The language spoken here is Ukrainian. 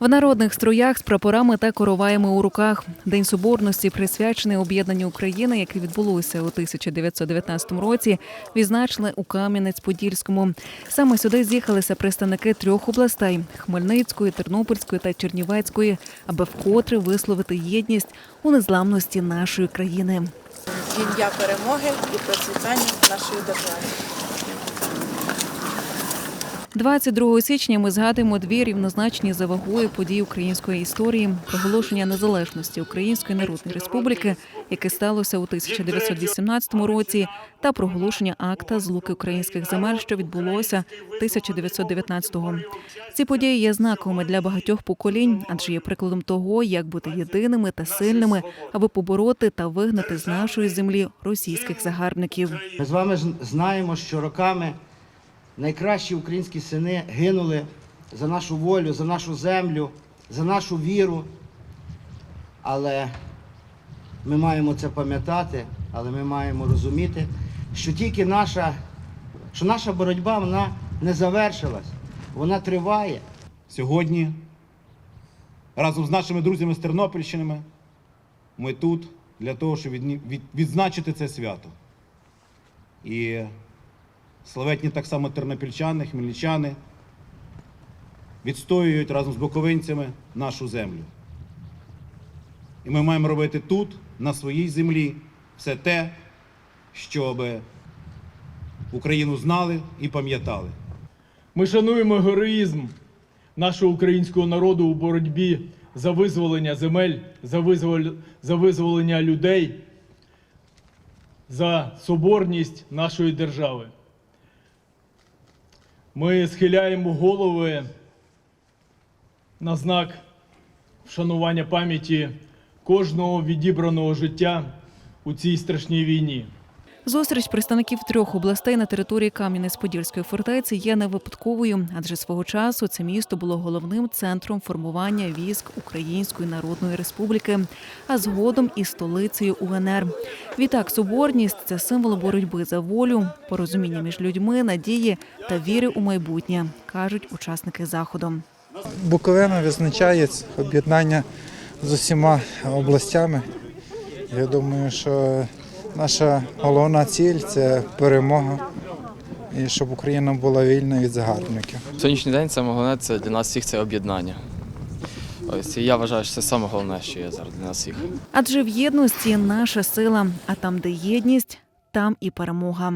В народних строях з прапорами та короваями у руках День Соборності, присвячений об'єднанню України, яке відбулося у 1919 році, відзначили у Кам'янець-Подільському. Саме сюди з'їхалися представники трьох областей Хмельницької, Тернопільської та Чернівецької, аби вкотре висловити єдність у незламності нашої країни. ім'я перемоги і процвітання нашої держави. 22 січня ми згадуємо дві рівнозначні за вагою події української історії проголошення незалежності Української Народної Республіки, яке сталося у 1918 році, та проголошення акта злуки українських земель, що відбулося 1919-го. Ці події є знаковими для багатьох поколінь, адже є прикладом того, як бути єдиними та сильними, аби побороти та вигнати з нашої землі російських загарбників. Ми з вами знаємо, що роками найкращі українські сини гинули за нашу волю, за нашу землю, за нашу віру. Але ми маємо це пам'ятати, але ми маємо розуміти, що тільки наша, що наша боротьба вона не завершилась, вона триває. Сьогодні разом з нашими друзями з Тернопільщини ми тут для того, щоб відзначити це свято. І славетні так само тернопільчани, хмельничани відстоюють разом з боковинцями нашу землю. І ми маємо робити тут, на своїй землі, все те, щоб Україну знали і пам'ятали. Ми шануємо героїзм нашого українського народу у боротьбі за визволення земель, за, визвол... за визволення людей, за соборність нашої держави. Ми схиляємо голови на знак вшанування пам'яті кожного відібраного життя у цій страшній війні. Зустріч представників трьох областей на території Кам'янець-Подільської фортеці є не випадковою, адже свого часу це місто було головним центром формування військ Української Народної Республіки, а згодом і столицею УНР. Відтак, соборність це символ боротьби за волю, порозуміння між людьми, надії та віри у майбутнє, кажуть учасники заходу. Буковина визначає об'єднання з усіма областями. Я думаю, що наша головна ціль це перемога і щоб Україна була вільна від загарбників. Сьогоднішній день саме головне це для нас всіх це об'єднання. Ось і я вважаю, що це саме головне, що є зараз для нас всіх. Адже в єдності наша сила, а там, де єдність, там і перемога.